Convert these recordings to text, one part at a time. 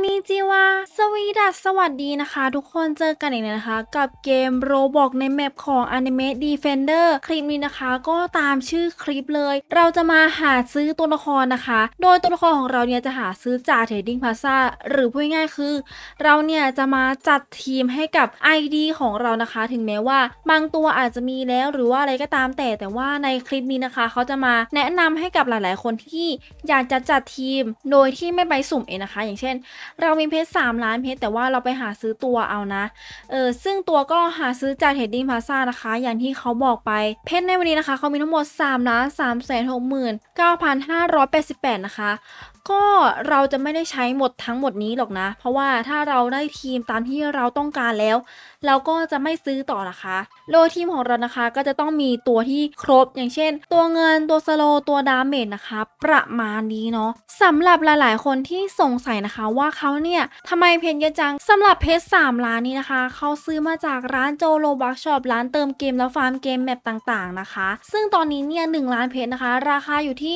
นนี้จิวาสวีดัสสวัสดีนะคะ ทุกคนเจอกันอีกแล้วนะคะ กับเกมโรบอกในแมปของ Anime Defender คลิปนี้นะคะ ก็ตามชื่อคลิปเลย เราจะมาหาซื้อตัวละครนะคะ โดยตัวละครของเราเนี่ยจะหาซื้อจาก Trading Plaza หรือพูดง่ายๆคือ เราเนี่ยจะมาจัดทีมให้กับ ID ของเรานะคะ ถึงแม้ว่าบางตัวอาจจะมีแล้วหรือว่าอะไรก็ตามแต่แต่ว่าในคลิปนี้นะคะ เขาจะมาแนะนำให้กับหลาย ๆ คนที่อยากจะจัดทีม โดยที่ไม่ไปสุ่มเองนะคะ อย่างเช่น เรามีเพชร3ล้านเพชรแต่ว่าเราไปหาซื้อตัวเอานะ เออซึ่งตัวก็หาซื้อจากเทดดิ้งพาซ่านะคะ อย่างที่เขาบอกไป เพชรในวันนี้นะคะเขามีทั้งหมด3ล้าน3แสน6หมื่น9,588นะคะ ก็เราจะไม่ได้ใช้หมดทั้งหมดนี้หรอกนะ เพราะว่าถ้าเราได้ทีมตามที่เราต้องการแล้ว เราก็จะไม่ซื้อต่อนะคะ โดยทีมของเรานะคะก็จะต้องมีตัวที่ครบอย่างเช่น ตัวเงินตัวสโลตัวดาเมจนะคะ ประมาณนี้เนาะสำหรับหลายๆ คนที่สงสัยนะคะว่าเขาเนี่ยทำไมเพชรเยอะจังสำหรับเพชร3ล้านนี้นะคะเขาซื้อมาจากร้านโจโลบักช็อปร้านเติมเกมแล้วฟาร์มเกมแมปต่างๆนะคะ ซึ่งตอนนี้เนี่ย1ล้านเพชรนะคะ ราคาอยู่ที่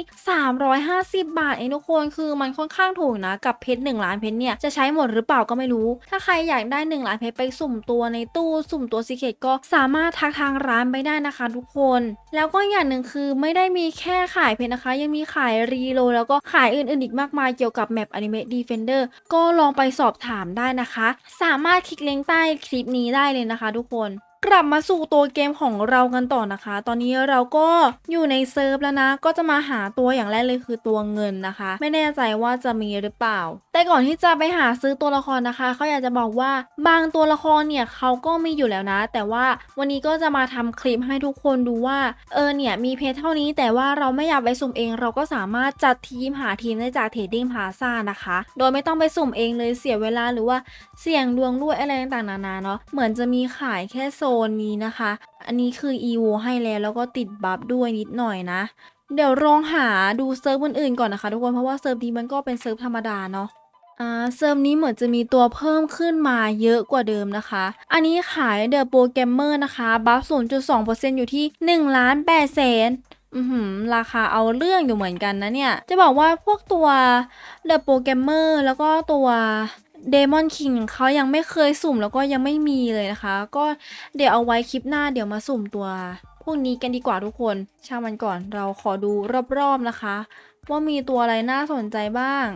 350 บาทเองทุกคนคือมันค่อนข้างถูกนะกับเพชร1ล้านเพชรเนี่ยจะใช้หมดหรือเปล่าก็ไม่รู้ ถ้าใครอยากได้ 1 ล้านเพชรไปสุ่มตัวในตู้สุ่มตัวซีเคตก็สามารถทักทางร้านไปได้นะคะทุกคน แล้วก็อย่างหนึ่งคือไม่ได้มีแค่ขายเพชรนะคะ ยังมีขายรีโลแล้วก็ขายอื่นๆอีกมากมายเกี่ยวกับแมป Anime Defender ก็ลองไปสอบถามได้นะคะ สามารถคลิกลิงก์ใต้คลิปนี้ได้เลยนะคะทุกคน กลับมาสู่ตัวเกมของเรากันต่อนะคะ ตอนนี้เราก็อยู่ในเซิร์ฟแล้วนะ ก็จะมาหาตัวอย่างแรกเลยคือตัวเงินนะคะ ไม่แน่ใจว่าจะมีหรือเปล่า แต่ก่อนที่จะไปหาซื้อตัวละครนะคะเขาอยากจะบอกว่าบางตัวละครเนี่ยเขาก็มีอยู่แล้วนะ แต่ว่าวันนี้ก็จะมาทำคลิปให้ทุกคนดูว่า เออเนี่ยมีเพจเท่านี้ แต่ว่าเราไม่อยากไปสุ่มเอง เราก็สามารถจัดทีมหาทีมได้จากเทรดดิ้งพาซ่านะคะ โดยไม่ต้องไปสุ่มเองเลยเสียเวลาหรือว่าเสี่ยงดวงด้วยอะไรต่างๆนานาเนาะเหมือนจะมีขายแค่โซนนี้นะคะ อันนี้คือ EVO ให้แล้วแล้วก็ติดบัฟด้วยนิดหน่อยนะ เดี๋ยวลองหาดูเซิร์ฟอื่นๆก่อนนะคะทุกคนเพราะว่าเซิร์ฟนี้มันก็เป็นเซิร์ฟธรรมดาเนาะอ่าเซิร์ฟนี้เหมือนจะมีตัวเพิ่มขึ้นมาเยอะกว่าเดิมนะคะ อันนี้ขายเดอะโปรแกรมเมอร์นะคะบัฟ 0.2%อยู่ที่1ล้าน8แสนอือหือราคาเอาเรื่องอยู่เหมือนกันนะเนี่ย จะบอกว่าพวกตัวเดอะโปรแกรมเมอร์แล้วก็ตัว เดมอนคิงเขายังไม่เคยสุ่มแล้วก็ยังไม่มีเลยนะคะ ก็เดี๋ยวเอาไว้คลิปหน้าเดี๋ยวมาสุ่มตัวพวกนี้กันดีกว่าทุกคน ช่างมันก่อนเราขอดูรอบๆนะคะ ว่ามีตัวอะไรน่าสนใจบ้าง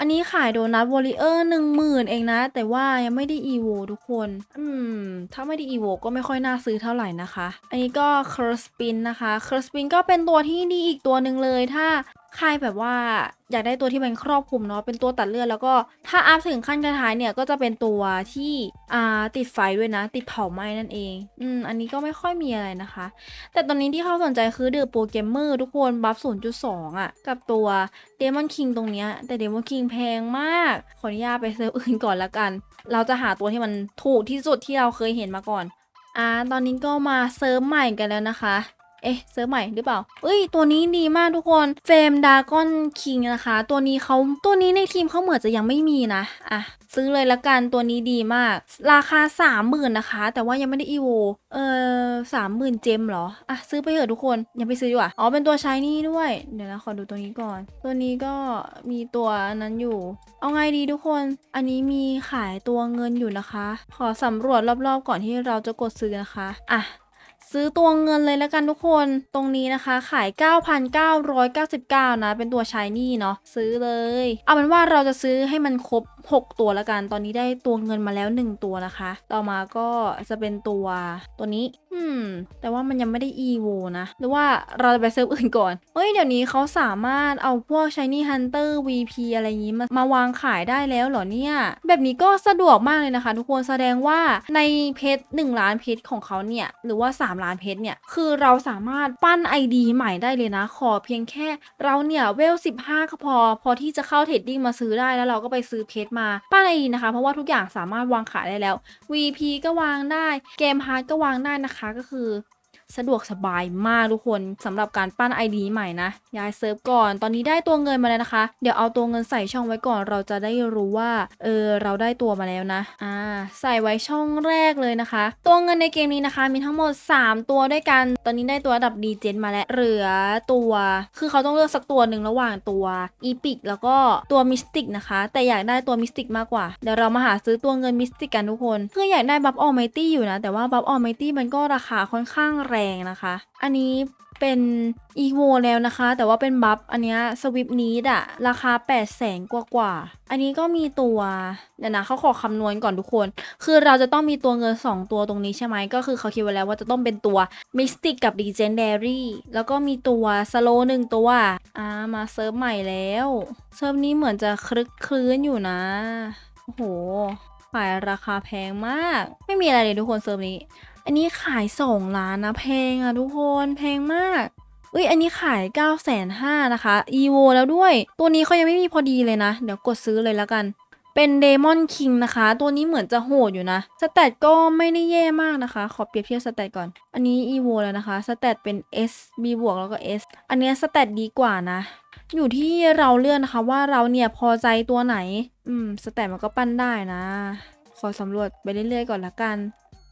อันนี้ขายโดนัทวอริเออร์หนึ่งหมื่นเองนะ แต่ว่ายังไม่ได้อีโวทุกคน อืม ถ้าไม่ได้อีโวก็ไม่ค่อยน่าซื้อเท่าไหร่นะคะ อันนี้ก็เคอร์สปินนะคะเคอร์สปินก็เป็นตัวที่ดีอีกตัวหนึ่งเลย ถ้า ใครแบบว่าอยากได้ตัวที่มันครอบคลุมเนาะเป็นตัวตัดเลือดแล้วก็ถ้าอัพถึงขั้นกระท้ายเนี่ยก็จะเป็นตัวที่อ่าติดไฟด้วยนะ ติดเผาไหม้นั่นเอง อืมอันนี้ก็ไม่ค่อยมีอะไรนะคะ แต่ตอนนี้ที่เขาสนใจคือเดือโปรแกรมเมอร์ทุกคนบัฟ 0.2 อะ กับตัวเดมอนคิงตรงเนี้ยแต่เดมอนคิงแพงมาก ขออนุญาตไปเซิร์ฟอื่นก่อนละกัน เราจะหาตัวที่มันถูกที่สุดที่เราเคยเห็นมาก่อนอ่าตอนนี้ก็มาเซิร์ฟใหม่กันแล้วนะคะ เอ๊ะเซิร์ฟใหม่หรือเปล่า เอ้ย ตัวนี้ดีมากทุกคน เฟมดากอนคิงนะคะ ตัวนี้เขาตัวนี้ในทีมเขาเหมือนจะยังไม่มีนะ อะ ซื้อเลยละกัน ตัวนี้ดีมาก ราคาสามหมื่นนะคะ แต่ว่ายังไม่ได้อีโว เออสามหมื่นเจมเหรอ อะ ซื้อไปเถอะทุกคน ยังไปซื้อดีกว่า อ๋อ เป็นตัวใช้นี่ด้วย เดี๋ยวนะขอดูตัวนี้ก่อน ตัวนี้ก็มีตัวนั้นอยู่ เอาไงดีทุกคน อันนี้มีขายตัวเงินอยู่นะคะ ขอสำรวจรอบๆก่อนที่เราจะกดซื้อนะคะ อะ ซื้อตัวเงินเลยแล้วกันทุกคน ตรงนี้นะคะ ขาย 9,999 นะ เป็นตัวชายนี่เนาะ ซื้อเลย เอาเป็นว่าเราจะซื้อให้มันครบ 6 ตัวแล้วกัน ตอนนี้ได้ตัวเงินมาแล้ว 1 ตัวนะคะ ต่อมาก็จะเป็นตัวตัวนี้ อืม แต่ว่ามันยังไม่ได้ EVO นะ หรือว่าเราจะไปเซิร์ฟอื่นก่อน เฮ้ย เดี๋ยวนี้เขาสามารถเอาพวก Shiny Hunter VP อะไรอย่างนี้มามาวางขายได้แล้วเหรอเนี่ย แบบนี้ก็สะดวกมากเลยนะคะ ทุกคน แสดงว่าในเพชร1ล้านเพชรของเขาเนี่ย หรือว่า 3 ล้านเพชรเนี่ย คือเราสามารถปั้น ID ใหม่ได้เลยนะ ขอเพียงแค่เราเนี่ยเวล 15 ก็พอ พอที่จะเข้าเทรดดิ้งมาซื้อได้แล้วเราก็ไปซื้อเพชรมาปั้น ID นะคะ เพราะว่าทุกอย่างสามารถวางขายได้แล้ว VP ก็วางได้ เกมฮาร์ดก็วางได้นะคะก็คือ สะดวกสบายมากทุกคนสำหรับการปั้น ID ใหม่นะย้ายเซิร์ฟก่อน ตอนนี้ได้ตัวเงินมาแล้วนะคะ เดี๋ยวเอาตัวเงินใส่ช่องไว้ก่อน เราจะได้รู้ว่า เออ เราได้ตัวมาแล้วนะ อ่า ใส่ไว้ช่องแรกเลยนะคะ ตัวเงินในเกมนี้นะคะ มีทั้งหมด 3 ตัวด้วยกัน ตอนนี้ได้ตัวระดับดีเจนมาแล้ว เหลือตัว คือเขาต้องเลือกสักตัวหนึ่งระหว่างตัวอีพิกแล้วก็ตัวมิสติกนะคะ แต่อยากได้ตัวมิสติกมากกว่า เดี๋ยวเรามาหาซื้อตัวเงินมิสติกกันทุกคน คืออยากได้บัฟออ m ไมตี้อยู่นะ แต่ว่าบัฟออ m ไมตี้มันก็ราคาค่อนข้างแรงนะคะ อันนี้เป็นอีโวแล้วนะคะ แต่ว่าเป็นบัฟอันเนี้ยสวิปนี้อะราคา8 0 0แสนกว่ากว่าๆอันนี้ก็มีตัวเดี๋ยวนะเขาขอคำนวณก่อนทุกคน คือเราจะต้องมีตัวเงิน 2 ตัวตรงนี้ใช่ไหมก็คือเขาคิดไว้แล้วว่าจะต้องเป็นตัว Mystic กับ Legendary แล้วก็มีตัว Slow หนึ่งตัวอ่ามาเซิร์ฟใหม่แล้วเซิร์ฟนี้เหมือนจะคลึกคลื้นอยู่นะโอ้โหขายราคาแพงมาก ไม่มีอะไรเลยทุกคนเซิร์ฟนี้ อันนี้ขาย2ล้านนะแพงอะทุกคนแพงมากอุ้ยอันนี้ขาย9 5 0 0 0นะคะ EVO แล้วด้วย ตัวนี้เขายังไม่มีพอดีเลยนะ เดี๋ยวกดซื้อเลยแล้วกัน เป็นเดมอนคิงนะคะ ตัวนี้เหมือนจะโหดอยู่นะสแตทก็ไม่ได้แย่มากนะคะ ขอเปรียบเทียบสแตทก่อน อันนี้ EVO แล้วนะคะสแตทเป็น S B บวกแล้วก็ S อันเนี้ยสแตทดีกว่านะ อยู่ที่เราเลือกนะคะว่าเราเนี่ยพอใจตัวไหน อืมสแตทมันก็ปั้นได้นะ ขอสำรวจไปเรื่อยๆก่อนละกัน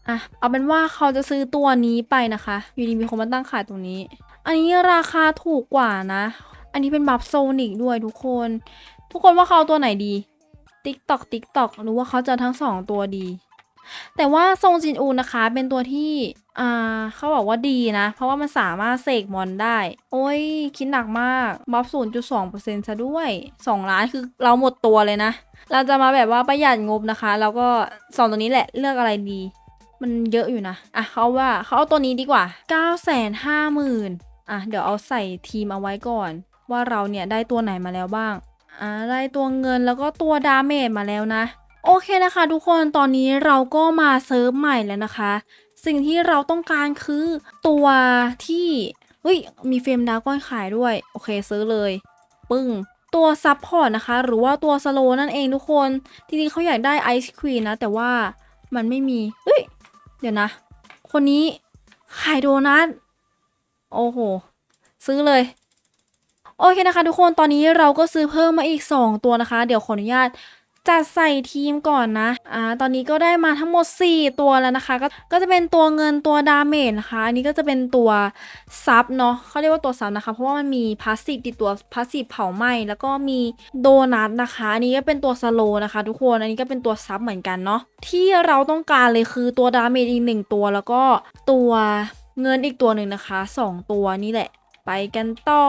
อะเอาเป็นว่าเขาจะซื้อตัวนี้ไปนะคะ อยู่ดีมีคนมาตั้งขายตรงนี้ อันนี้ราคาถูกกว่านะ อันนี้เป็นบัฟโซนิกด้วยทุกคน ทุกคนว่าเขาตัวไหนดี ติ๊กตอกติ๊กตอกหรือว่าเขาจะทั้งสองตัวดี แต่ว่าทรงจินอูนะคะ เป็นตัวที่อ่าเขาบอกว่าดีนะ เพราะว่ามันสามารถเสกมอนได้ โอ้ย คิดหนักมากบัฟ0.2%ซะด้วย 2 ล้านคือเราหมดตัวเลยนะ เราจะมาแบบว่าประหยัดงบนะคะ แล้วก็สองตัวนี้แหละเลือกอะไรดี มันเยอะอยู่นะ อะเขาว่าเขาเอาตัวนี้ดีกว่า 9 5 0 0 0 0อะ เดี๋ยวเอาใส่ทีมเอาไว้ก่อน ว่าเราเนี่ยได้ตัวไหนมาแล้วบ้าง อ่า ได้ตัวเงินแล้วก็ตัวดาเมจมาแล้วนะ โอเคนะคะ ทุกคน ตอนนี้เราก็มาเซิร์ฟใหม่แล้วนะคะ สิ่งที่เราต้องการคือตัวที่เฮ้ย มีเฟรมดาวก้อนขายด้วย โอเคซื้อเลย ปึ้งตัวซับพอร์ตนะคะ หรือว่าตัวสโลนั่นเองทุกคน จริงๆเขาอยากได้ไอศครีมนะ แต่ว่ามันไม่มี เฮ้ย เดี๋ยวนะ คนนี้ขายโดนัท โอ้โห ซื้อเลย โอเคนะคะทุกคน ตอนนี้เราก็ซื้อเพิ่มมาอีก 2 ตัวนะคะ เดี๋ยวขออนุญาต จัดใส่ทีมก่อนนะอ่าตอนนี้ก็ได้มาทั้งหมด 4 ตัวแล้วนะคะ ก็ก็จะเป็นตัวเงินตัวดาเมจนะคะ อันนี้ก็จะเป็นตัวซับเนาะเขาเรียกว่าตัวซับนะคะ เพราะว่ามันมีพาสซีฟติดตัวพาสซีฟเผาไหม้แล้วก็มีโดนัทนะคะ อันนี้ก็เป็นตัวสโลนะคะ ทุกคนอันนี้ก็เป็นตัวซับเหมือนกันเนาะที่เราต้องการเลยคือตัวดาเมจอีกหนึ่งตัวแล้วก็ตัวเงินอีกตัวหนึ่งนะคะสองตัวนี่แหละ ไปกันต่อ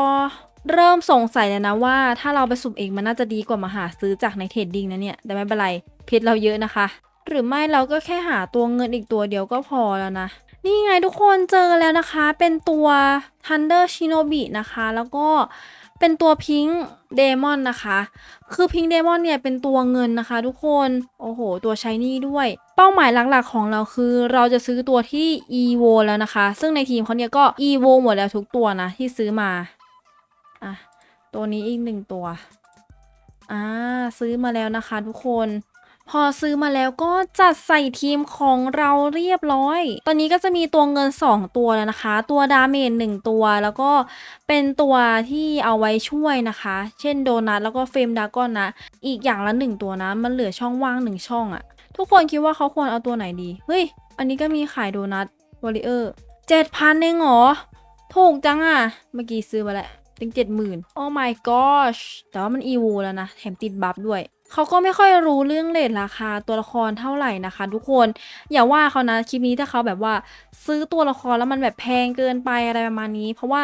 เริ่มสงสัยแล้วนะว่า ถ้าเราไปสุ่มเองมันน่าจะดีกว่ามาหาซื้อจากในเทรดดิ้งนะเนี่ย แต่ไม่เป็นไรเพชรเราเยอะนะคะ หรือไม่เราก็แค่หาตัวเงินอีกตัวเดียวก็พอแล้วนะ นี่ไงทุกคนเจอแล้วนะคะ เป็นตัว Thunder Shinobi นะคะ แล้วก็เป็นตัวพิง k ์เดมอนนะคะ คือพิง k ์เดมอนเนี่ยเป็นตัวเงินนะคะ ทุกคน โอ้โห ตัวชายนี่ด้วย เป้าหมายหลักๆของเราคือเราจะซื้อตัวที่ EVO แล้วนะคะ ซึ่งในทีมเขาเนี่ยก็ EVO หมดแล้วทุกตัวนะที่ซื้อมา อะ ตัวนี้อีกหนึ่งตัว อ่า ซื้อมาแล้วนะคะทุกคน พอซื้อมาแล้วก็จัดใส่ทีมของเราเรียบร้อย ตอนนี้ก็จะมีตัวเงิน 2 ตัวแล้วนะคะ ตัวดาเมจ1ตัว แล้วก็เป็นตัวที่เอาไว้ช่วยนะคะ เช่นโดนัทแล้วก็เฟรมดากอนนะ อีกอย่างละ 1 ตัวนะ มันเหลือช่องว่าง 1 ช่องอะทุกคนคิดว่าเขาควรเอาตัวไหนดี เฮ้ย อันนี้ก็มีขายโดนัทวอริเออร์เจ็ดพันเองเหรอ ถูกจังอะเมื่อกี้ซื้อมาแล้ว ถึงเจ็ดหมื่นโอ้ my gosh แต่ว่ามันอีวูแล้วนะ แถมติดบัฟด้วย เขาก็ไม่ค่อยรู้เรื่องเลทราคาตัวละครเท่าไหร่นะคะ ทุกคนอย่าว่าเขานะคลิปนี้ถ้าเขาแบบว่าซื้อตัวละครแล้วมันแบบแพงเกินไปอะไรประมาณนี้ เพราะว่า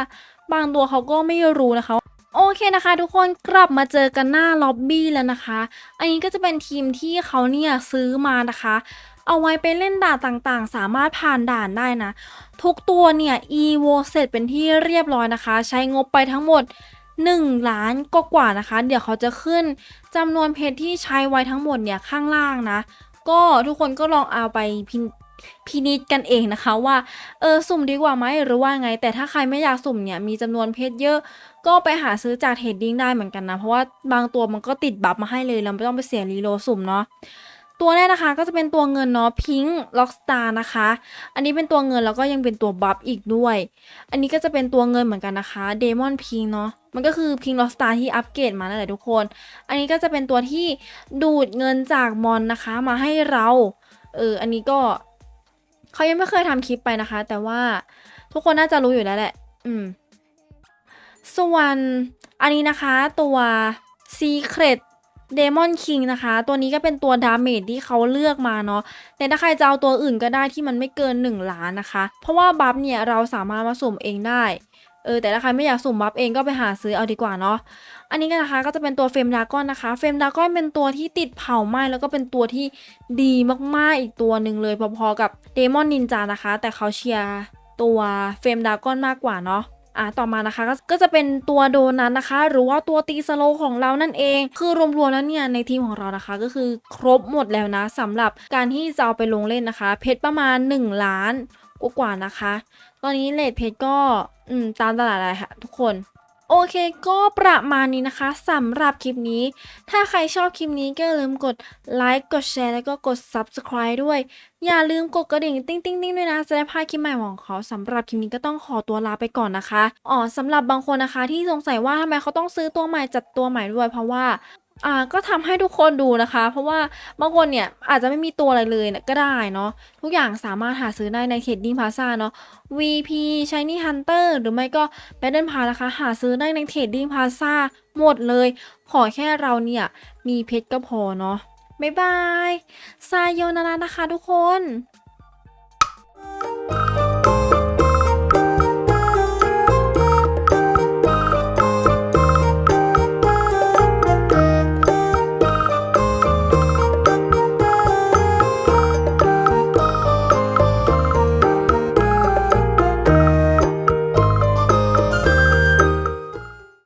บางตัวเขาก็ไม่รู้นะคะโอเคนะคะ ทุกคนกลับมาเจอกันหน้าล็อบบี้แล้วนะคะ อันนี้ก็จะเป็นทีมที่เขาเนี่ยซื้อมานะคะ เอาไว้ไปเล่นด่านต่างๆ สามารถผ่านด่านได้นะ ทุกตัวเนี่ย EVO เสร็จเป็นที่เรียบร้อยนะคะ ใช้งบไปทั้งหมด 1 ล้านก็กว่านะคะ เดี๋ยวเขาจะขึ้นจำนวนเพชรที่ใช้ไว้ทั้งหมดเนี่ยข้างล่างนะ ก็ทุกคนก็ลองเอาไปพินพินิจกันเองนะคะว่าเออสุ่มดีกว่าไหมหรือว่าไง แต่ถ้าใครไม่อยากสุ่มเนี่ยมีจำนวนเพชรเยอะ ก็ไปหาซื้อจากเทรดดิ้งได้เหมือนกันนะ เพราะว่าบางตัวมันก็ติดบัฟมาให้เลยเราไม่ต้องไปเสียรีโลสุ่มเนาะ ตัวแรกนะคะก็จะเป็นตัวเงินเนาะพิงค์ล็อกสตาร์นะคะ อันนี้เป็นตัวเงินแล้วก็ยังเป็นตัวบัฟอีกด้วย อันนี้ก็จะเป็นตัวเงินเหมือนกันนะคะเดมอนพิงเนาะมันก็คือพิงล็อกสตาร์ที่อัปเกรดมานั่นแหละทุกคน อันนี้ก็จะเป็นตัวที่ดูดเงินจากมอนนะคะมาให้เราเอออันนี้ก็เขายังไม่เคยทำคลิปไปนะคะ แต่ว่าทุกคนน่าจะรู้อยู่แล้วแหละ อืมส่วนอันนี้นะคะตัว Secret Demon King นะคะ ตัวนี้ก็เป็นตัวดาเมจที่เขาเลือกมาเนาะแต่ถ้าใครจะเอาตัวอื่นก็ได้ที่มันไม่เกิน 1 ล้านนะคะ เพราะว่าบัฟเนี่ยเราสามารถมาสุ่มเองได้เออแต่ถ้าใครไม่อยากสุ่มบัฟเองก็ไปหาซื้อเอาดีกว่าเนาะอันนี้ก็นะคะก็จะเป็นตัวเฟมดากอนนะคะเฟมดากอนเป็นตัวที่ติดเผาไหม้แล้วก็เป็นตัวที่ดีมากๆอีกตัวหนึ่งเลยพอๆกับเดมอนนินจานะคะ แต่เขาเชียร์ตัวเฟมดากอนมากกว่าเนาะ อะต่อมานะคะก็จะเป็นตัวโดนัทนะคะ หรือว่าตัวตีสโลของเรานั่นเอง คือรวมๆแล้วเนี่ยในทีมของเรานะคะ ก็คือครบหมดแล้วนะสำหรับการที่จะเอาไปลงเล่นนะคะ เพชรประมาณ 1 ล้านกว่าๆนะคะ ตอนนี้เลทเพชรก็อืมตามตลาดอะไรค่ะทุกคน โอเคก็ประมาณนี้นะคะสำหรับคลิปนี้ ถ้าใครชอบคลิปนี้ก็อย่าลืมกดไลค์กดแชร์แล้วก็กด Subscribe ด้วย อย่าลืมกดกระดิ่งติ้งติ้งติ้งด้วยนะ จะได้พลาดคลิปใหม่ของเขาสำหรับคลิปนี้ก็ต้องขอตัวลาไปก่อนนะคะอ๋อสำหรับบางคนนะคะที่สงสัยว่าทำไมเขาต้องซื้อตัวใหม่จัดตัวใหม่ด้วยเพราะว่า อ่าก็ทำให้ทุกคนดูนะคะ เพราะว่าบางคนเนี่ยอาจจะไม่มีตัวอะไรเลยเนี่ยก็ได้เนาะทุกอย่างสามารถหาซื้อได้ในเทดดิ้งพาซาเนาะ VP Shiny Hunter หรือไม่ก็ Battle Pass นะคะ หาซื้อได้ในเทรดดิ้งพาซาหมดเลย ขอแค่เราเนี่ยมีเพชรก็พอเนาะบ๊ายบายซายโยนารานะคะทุกคน